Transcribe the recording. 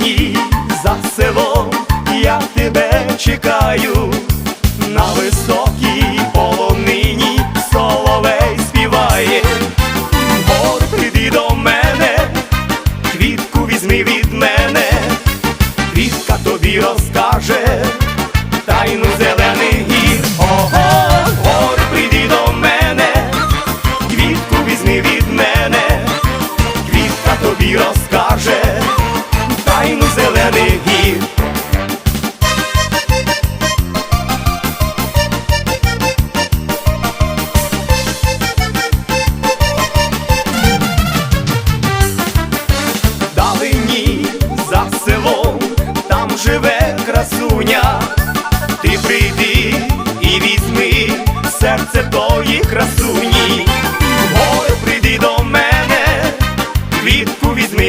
Далині за селом я тебе чекаю, на високій полонині соловей співає, Гор, прийди до мене, квітку візьми від мене, квітка тобі розкаже тайну зелених гір. Ого, гор, прийди до мене, квітку візьми від мене, квітка тобі розкаже тайну зелених гір. Далині за селом, там живе красуня, ти прийди і візьми серце тої красуні.